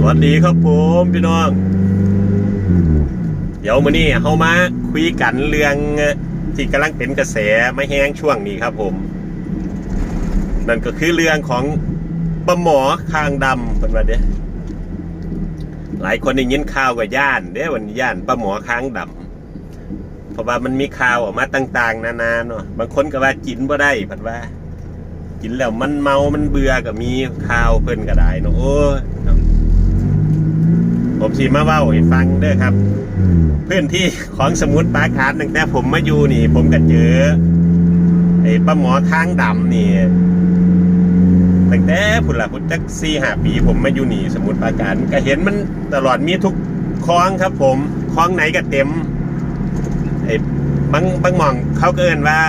สวัสดีครับผมพี่น้อง เดี๋ยวมื้อนี้เฮามาคุยกันเรื่องที่กำลังเป็นกระแสไม่แห้งช่วงนี้ครับผม นั่นก็คือเรื่องของปลาหมอคางดำเป็นว่าเด้หลายคนได้ยินข่าวกับย่านเด้วันนี้ย่านปลาหมอคางดำเพราะว่ามันมีข่าวออกมาต่าง ๆ นานาเนาะบางคนก็ว่ากินบ่ได้เพิ่นว่ากินแล้วมันเมา มันเบื่อก็มีข่าวเพิ่นก็ได้เนาะโอ้ยเนาะ ผมสีมาเว้าให้ฟังเด้อครับ พื้นที่ของสมุทรปราการตั้งแต่ผมมาอยู่นี่ ผมก็เจอไอ้ป้าหมอค้างดำนี่ตั้งแต่พุ่นละพุ่นจักสี่ห้าปี ผมมาอยู่นี่ สมุทรปราการก็เห็นมันตลอดมีทุกคลองครับ ผมคลองไหนก็เต็มไอ้บางบางหม่องเขาก็เอินว่า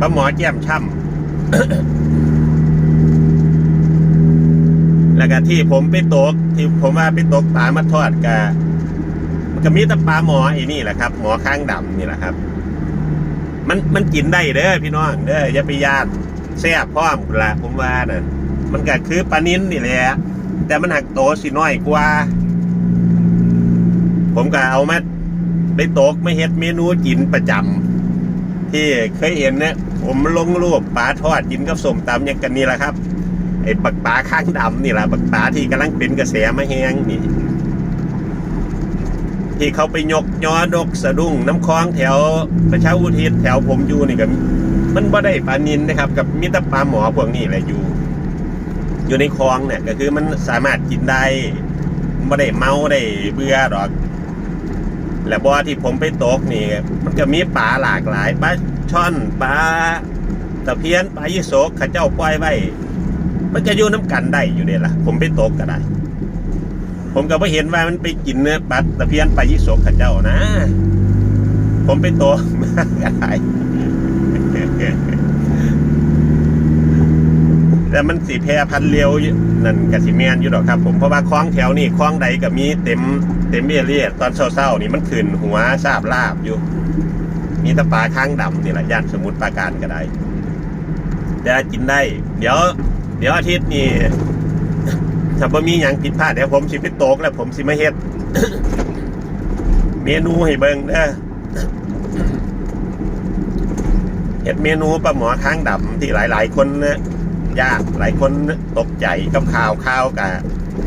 ป้าหมอแจ่มช่ำ แล้วก็ที่ผมไปตก ที่ผมว่าไปตกปลามาทอดกะมันก็มีแต่ปลาหมอไอ้นี่แหละครับ หมอข้างดำนี่แหละครับ มันมันกินได้เด้อพี่น้องเด้ออย่าไปยานแซ่บพร้อมละผมว่าน่ะมันก็คือปลานิ้นนี่แหละแต่มันหักโตสิน้อยกว่า ผมก็เอามาไปตกไม่เฮ็ดเมนูกินประจำที่เคยเห็นเนี่ยผมลงรูปปลาทอดกินกับส้มตำอย่างกันนี่แหละครับ ไอ้ปักปลาข้างดำนี่แหละปักปลาที่กำลังเป็นกระแสมาแหงนี่ ที่เขาไปยกยอดกสะดุ้งน้ำคลองแถวประชาอุทิศแถวผมอยู่นี่ก็มันบ่ได้ปลานินนะครับ กับมิตรปลาหมอพวกนี้แหละอยู่ อยู่ในคลองเนี่ยก็คือมันสามารถกินได้ไม่ได้เมาได้เบื่อหรอกและบ่อที่ผมไปตกนี่ มันก็มีปลาหลากหลายปลาช่อนปลาตะเพียนปลายี่โสกข้าเจ้าปล่อยไว้ มันจะอยู่น้ำกันได้อยู่เด้ล่ะ ผมไปตกก็ได้ ผมก็ไม่เห็นว่ามันไปกินเนื้อปลาตะเพียนปลายี่โสกเข้าเจ้านะ ผมไปตกมาก็ได้แต่มันสีแพรพันเร็วอยู่นั่นกับสีแมนอยู่ดอกครับ ผมเพราะว่าคล้องแถวนี่คล้องใดก็มีเต็มเต็มเบี้ยเรียตอนเศร้าๆนี่มันขึ้นหัวซาบลาบอยู่ มีตะปลาข้างดำนี่แหละย่านสมุทรปราการก็ได้แต่กินได้ เดี๋ยว เดี๋ยวอาทิตย์นี้ถ้าบ่มีอย่างผิดพลาดเดี๋ยวผมสิไปโตกแล้ว ผมสิมาเฮ็ด เมนูให้เบิ่งเด้อเฮ็ดเมนูปลาหมอค้างดำที่หลาย ๆ คนนะยากหลายคนตกใจกับข่าวข่าวกับ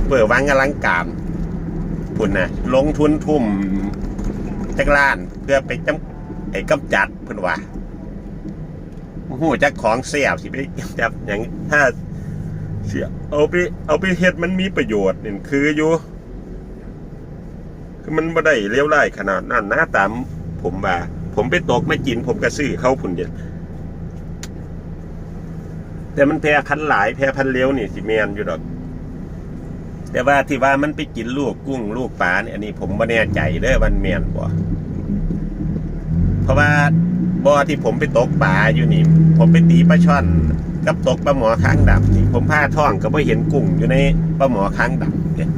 เปิดวังอลังการคุณนะลงทุนทุ่มจักรล้านเพื่อไปจำไอ้กำจัดเพิ่นว่าหูจักของเสียบสิไปจับอย่างถ้า เสียเอาไปเอาไปเฮ็ดมันมีประโยชน์นี่คืออยู่คือมันบ่ได้เลี้ยวไล่ขนาดนั้นนะตามผมว่าผมไปตกไม่กิน ผมก็ซื้อเข้าพุ่นเดียแต่มันแพร่พันหลายแพร่พันเลี้ยวนี่สิแมนอยู่ดอก แต่ว่าที่ว่ามันไปกินลูกกุ้งลูกปลาเนี่ยอันนี้ผมไม่แน่ใจเด้อมันแมนบ่เพราะว่าบ่อที่ผมไปตกปลาอยู่นี่ ผมไปตีปลาช่อน กับตกปลาหมอค้างดำนี่ผมพาท่องก็ไม่เห็นกุ้งอยู่ในปลาหมอค้างดำเนี่ย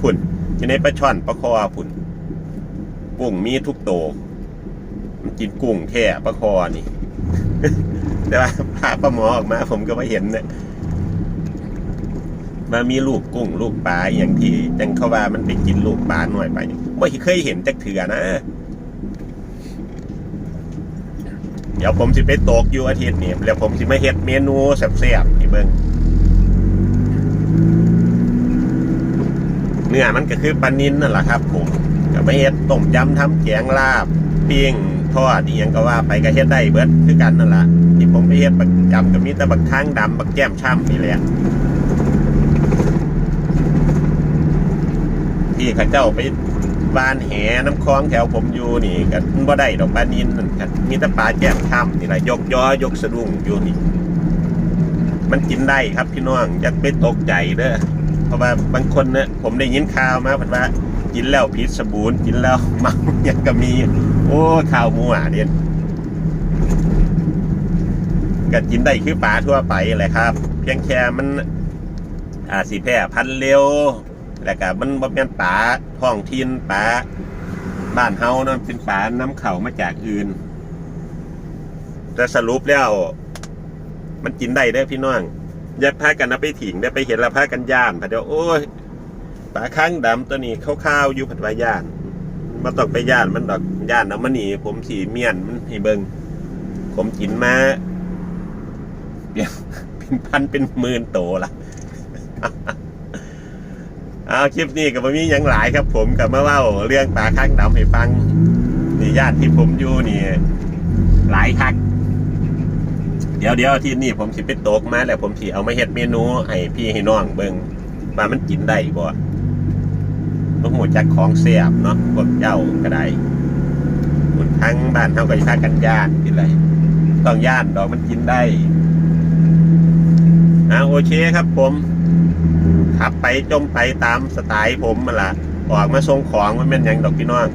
พุ่นอยู่ในปลาช่อนปลาคอพุ่นกุ้งมีทุกโตวมันกินกุ้งแค่ปลาคอนี่ แต่ว่าพาปลาหมอออกมา ผมก็ไม่เห็นเนี่ยมามีลูกกุ้งลูกปลาอย่างที่จังเขาว่ามันไปกินลูกปลาหน่อยไปไม่เคยเห็นจักเถื่อนะ เดี๋ยวผมสิไปตกอยู่อาทิตย์นี้แล้วผมสิมาเฮ็ดเมนูแซ่บๆนี่เบิ่งเนื้อมันก็คือปลานินนั่นแหละครับผมก็ไปเฮ็ดต้มยำทำแกงลาบปิ้งทอดอีหยังก็ว่าไปก็เฮ็ดได้เบิดคือกันนั่นแหละที่ผมไปเฮ็ดบักจำก็มีแต่บักทางดำบักแก้มช่ำนี่แหละที่ข้าเจ้าไป บ้านแหน้ำคลองแถวผมอยู่นี่ก็บ่ได้ดอกปลานินนั่นครับมีแต่ปลาแก้มช่ำนี่แหละยกยอยกสะดุ้งอยู่นี่ มันกินได้ครับพี่น้องอย่าไปตกใจเด้อเพราะว่าบางคนเนี่ยผมได้ยินข่าวมาเพิ่นว่ากินแล้วพิษสบูนกินแล้วเมาอย่างก็มี โอ้ข่าวมัวเด่นก็กินได้คือปลาทั่วไปแหละครับ เพียงแค่มันอาจสิแพร่พันเร็ว แล้วก็มันบ่เป็นปลาท้องถิ่นปลาบ้านเฮานะเป็นปลาน้ำเข่ามาจากอื่น แต่สรุปแล้ว มันกินได้เด้อพี่น้องอย่าพากันเอาไปถิงได้ไปเห็นแล้วพากันย่านพะเดี๋ยวโอ้ยปลาข้างดำตัวนี้ข้าวๆอยู่ผัดวาย่านมาตกไปย่านมันดอกย่านเอามาหนีผมสีเมียนมันให้เบิงผมกินมาเดี๋ยวเป็นพันเป็นหมื่นโตละ เอาคลิปนี้กับมีหยังหลายครับ ผมกับมาเล่าเรื่องปลาข้างดำให้ฟังนี่ญาติที่ผมอยู่นี่ หลายคักเดี๋ยวเดี๋ยวที่นี่ผมสิไปตกมาแล้วผมสิเอามาเฮ็ดเมนูให้พี่ให้น้องเบิ่งว่ามันกินได้บ่ต้องหูจักของเสียบเนาะพวกเจ้าก็ได้คนทั้งบ้านเฮาก็สิพากันย่านกินอะไรต้องย่านดอกมันกินได้อ่าโอเคครับผม ขับไปจมไปตามสไตล์ผมมาละออกมาส่งของมันเป็นอย่างดอกพี่น้อง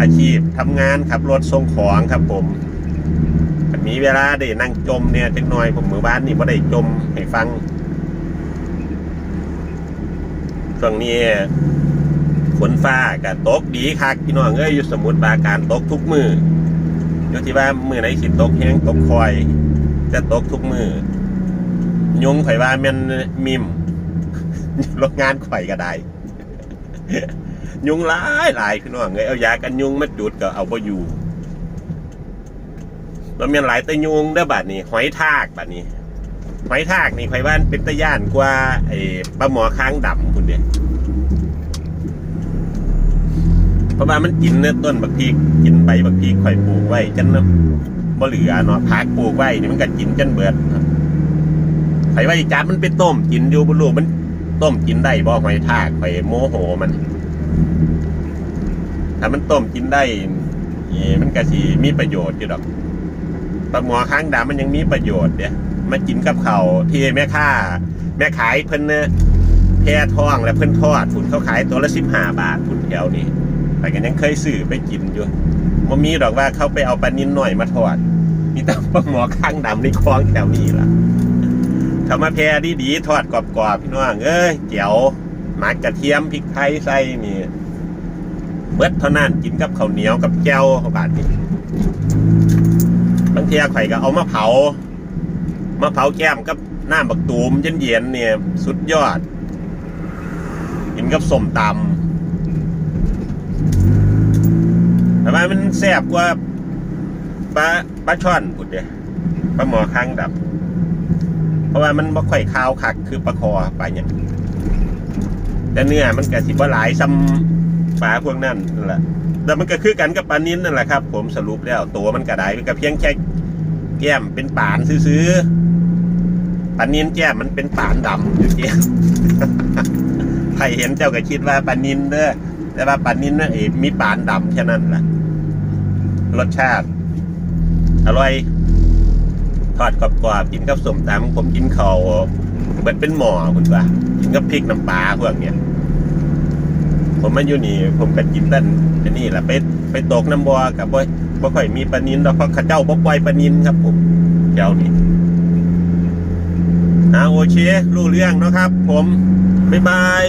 อาชีพทำงานขับรถส่งของครับผมมีเวลาได้นั่งจมเนี่ยจักหน่อยผมมือบ้านนี่พอได้จมให้ฟังช่วงนี้ฝนฟ้ากับตกดีคักพี่น้องเอ้ยอยู่สมุทรปราการตกทุกมืออยู่ที่ว่ามือไหนสิตกแห้งตกคอย จะตกทุกมือ ยุงข่อยว่ามันมิมโรงงานข่อยก็ได้ ยุงหลายหลายพี่น้องเอ้ยเอายากันยุงมาจุดก็เอาบ่อยู่มันมีหลายตะยุงเด้บัดนี้หอยทากบัดนี้หอยทากนี่ไผว่านเป็นตะย่านกว่าไอ้ปลาหมอค้างดำคุณเดียเพราะว่ามันกินเนื้อต้นบักพริกกินใบบักพริกข่อยปลูกไว้จนนะบ่เหลือเนาะพักปลูกไว้นี่มันก็กินจนเบิด ไผว่าอีจานมันไปต้มกินอยู่บ่รู้มันต้มกินได้บ่หอยทากข่อยโมโหมัน ถ้ามันต้มกินได้มันก็สิมีประโยชน์อยู่ดอกปลาหมอค้างดำมันยังมีประโยชน์เนี่ยมากินกับเขาที่แม่ค้า แม่ขายเพิ่นเนี่ยแพร่ทองและเพิ่นทอดฝุ่นเขาขายตัวละสิบห้าบาทฝุ่นแถวนี้ไปกันยังเคยซื้อไปกินอยู่มันมีดอกว่าเขาไปเอาปลานินหน่อยมาทอดมีแต่ปลาหมอค้างดำในคลองแถวนี้ล่ะ เขามาแพรดีๆทอดกรอบๆพี่น้องเอ้ยเจียวหมักกระเทียมพริกไทยใส่นี่เบิดเท่านั้นกินกับข้าวเหนียวกับแจ่วบาทนี้บางทีข่ก็เอามาเผามาเผาแก้มกับน้ำบักตูมเย็นๆเนี่ยสุดยอด กินกับส้มตำแต่ว่ามันแซ่บกว่าปลาปลาช่อนพุดเดียปลาหมอค้างดับ เพราะว่ามันบ่ค่อยคาวคักคือปลาคอปลาเนี่ยแต่เนื้อมันก็สิบ่หลายซ้ำปลาพวกนั้นนั่นแหละแต่มันก็คือกันกับปลานิ้นนั่นแหละครับ ผมสรุปแล้วตัวมันกระไดมันก็เพียงแค่แก้มเป็นปานซื้อๆปลานิ้นแก้มมันเป็นปานดำอยู่เกี้ยใครเห็นเจ้าก็คิดว่าปลานิ้นเด้อแต่ว่าปลานิ้นน่ะเอ๋มีปานดำแค่นั้นแหละรสชาติ อร่อย ทอดกรอบๆกินกับส้มตำผมกินเขาเหมือนเป็นหมอคุณว่ากินกับพริกน้ำปลาพวกเนี้ยผมมาอยู่นี่ ผมก็กินแต่อันนี่แหละไปไปตกน้ำบัวกับบ่บ่ค่อยมีปลานินดอกเพราะเข้าเจ้าบ่ปล่อยปลานินครับ ผมเจ้านี่อ่าโอเครู้เรื่องนะครับ ผมบ๊ายบาย